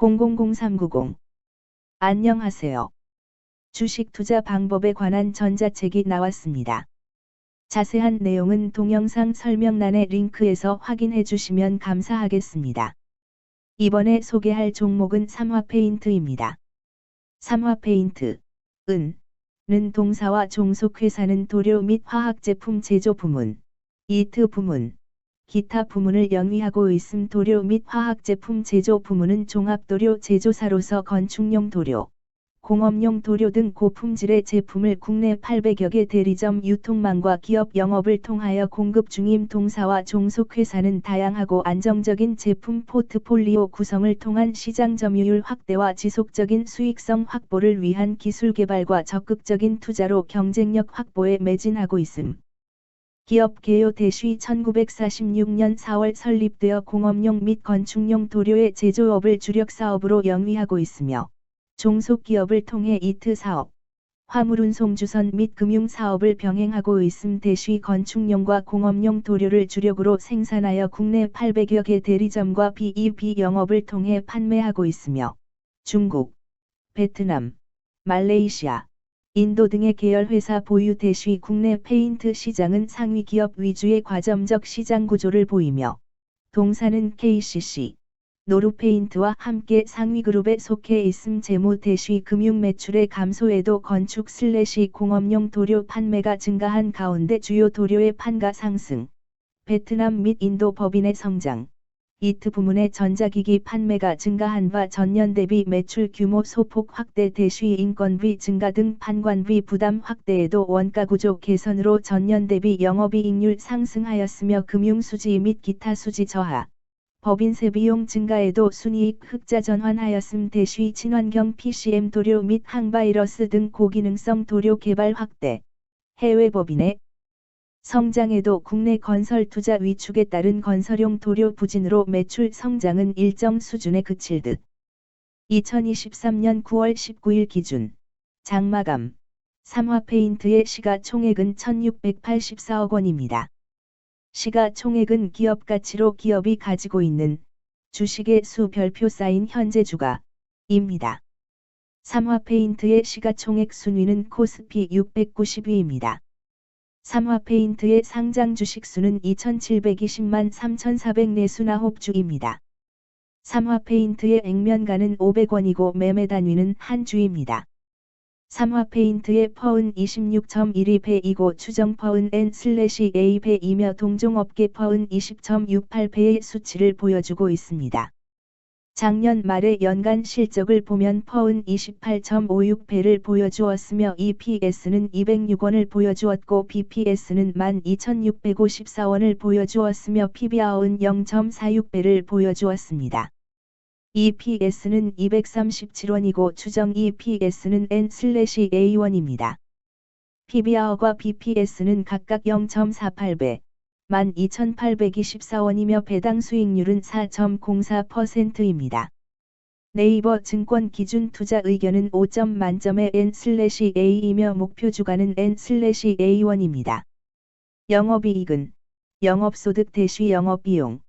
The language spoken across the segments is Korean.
000390 안녕하세요. 주식 투자 방법에 관한 전자책이 나왔습니다. 자세한 내용은 동영상 설명란의 링크에서 확인해 주시면 감사하겠습니다. 이번에 소개할 종목은 삼화페인트입니다. 삼화페인트, 은, 는 동사와 종속회사는 도료 및 화학제품 제조 부문, 이트 부문, 기타 부문을 영위하고 있음 도료 및 화학제품 제조 부문은 종합도료 제조사로서 건축용 도료, 공업용 도료 등 고품질의 제품을 국내 800여 개 대리점 유통망과 기업 영업을 통하여 공급 중임 동사와 종속회사는 다양하고 안정적인 제품 포트폴리오 구성을 통한 시장 점유율 확대와 지속적인 수익성 확보를 위한 기술 개발과 적극적인 투자로 경쟁력 확보에 매진하고 있음. 기업 개요 대쉬 1946년 4월 설립되어 공업용 및 건축용 도료의 제조업을 주력 사업으로 영위하고 있으며 종속기업을 통해 이트 사업, 화물운송 주선 및 금융 사업을 병행하고 있음 대쉬 건축용과 공업용 도료를 주력으로 생산하여 국내 800여 개 대리점과 BEB 영업을 통해 판매하고 있으며 중국, 베트남, 말레이시아, 인도 등의 계열회사 보유 대쉬 국내 페인트 시장은 상위 기업 위주의 과점적 시장 구조를 보이며 동사는 KCC, 노루페인트와 함께 상위 그룹에 속해 있음 재무 대쉬 금융 매출의 감소에도 건축 슬래시 공업용 도료 판매가 증가한 가운데 주요 도료의 판가 상승, 베트남 및 인도 법인의 성장, 이트 부문의 전자기기 판매가 증가한 바 전년 대비 매출 규모 소폭 확대 대쉬 인건비 증가 등 판관비 부담 확대에도 원가 구조 개선으로 전년 대비 영업이익률 상승하였으며 금융수지 및 기타 수지 저하, 법인세 비용 증가에도 순이익 흑자 전환하였음 대쉬 친환경 PCM 도료 및 항바이러스 등 고기능성 도료 개발 확대, 해외 법인의 성장에도 국내 건설 투자 위축에 따른 건설용 도료 부진으로 매출 성장은 일정 수준에 그칠 듯. 2023년 9월 19일 기준 장마감 삼화페인트의 시가총액은 1684억 원입니다. 시가총액은 기업 가치로 기업이 가지고 있는 주식의 수 별표 쌓인 현재 주가입니다. 삼화페인트의 시가총액 순위는 코스피 690위입니다. 삼화페인트의 상장 주식 수는 2720만 3404수나홉주입니다. 삼화페인트의 액면가는 500원이고 매매 단위는 한 주입니다. 삼화페인트의 퍼은 26.12 배이고 추정 퍼은 N/A 배이며 동종업계 퍼은 20.68배의 수치를 보여주고 있습니다. 작년 말의 연간 실적을 보면 퍼은 28.56배를 보여주었으며 EPS는 206원을 보여주었고 BPS는 12,654원을 보여주었으며 PBR은 0.46배를 보여주었습니다. EPS는 237원이고 추정 EPS는 N/A1입니다. PBR과 BPS는 각각 0.48배, 12,824원이며 배당 수익률은 4.04%입니다. 네이버 증권 기준 투자 의견은 5점 만점의 N/A이며 목표 주가는 N/A1입니다. 영업이익은 영업소득 대시 영업비용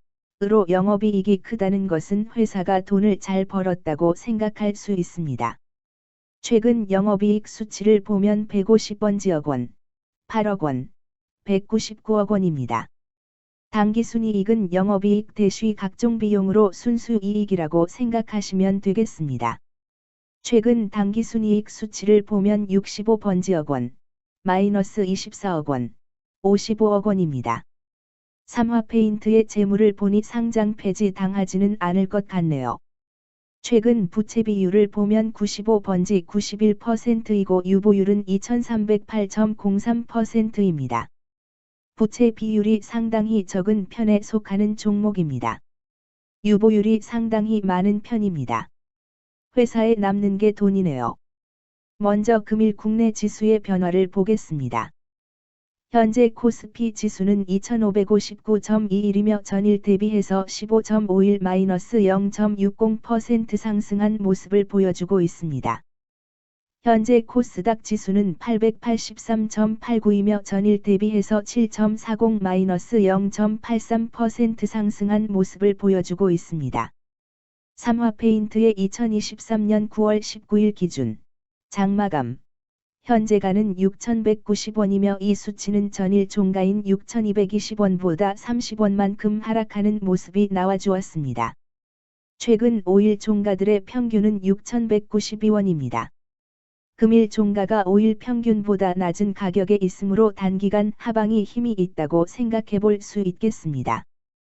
으로 영업이익이 크다는 것은 회사가 돈을 잘 벌었다고 생각할 수 있습니다. 최근 영업이익 수치를 보면 150번 지억 원, 8억 원, 199억 원입니다. 당기순이익은 영업이익 대시 각종 비용으로 순수이익이라고 생각하시면 되겠습니다. 최근 당기순이익 수치를 보면 65번지억 원, 마이너스 24억 원, 55억 원입니다. 삼화페인트의 재물을 보니 상장 폐지 당하지는 않을 것 같네요. 최근 부채 비율을 보면 95번지 91%이고 유보율은 2308.03%입니다. 부채 비율이 상당히 적은 편에 속하는 종목입니다. 유보율이 상당히 많은 편입니다. 회사에 남는 게 돈이네요. 먼저 금일 국내 지수의 변화를 보겠습니다. 현재 코스피 지수는 2559.21이며 전일 대비해서 15.51-0.60% 상승한 모습을 보여주고 있습니다. 현재 코스닥 지수는 883.89이며 전일 대비해서 7.40-0.83% 상승한 모습을 보여주고 있습니다. 삼화페인트의 2023년 9월 19일 기준 장마감 현재가는 6,190원이며 이 수치는 전일 종가인 6,220원보다 30원만큼 하락하는 모습이 나와주었습니다. 최근 5일 종가들의 평균은 6,192원입니다. 금일 종가가 5일 평균보다 낮은 가격에 있으므로 단기간 하방이 힘이 있다고 생각해 볼 수 있겠습니다.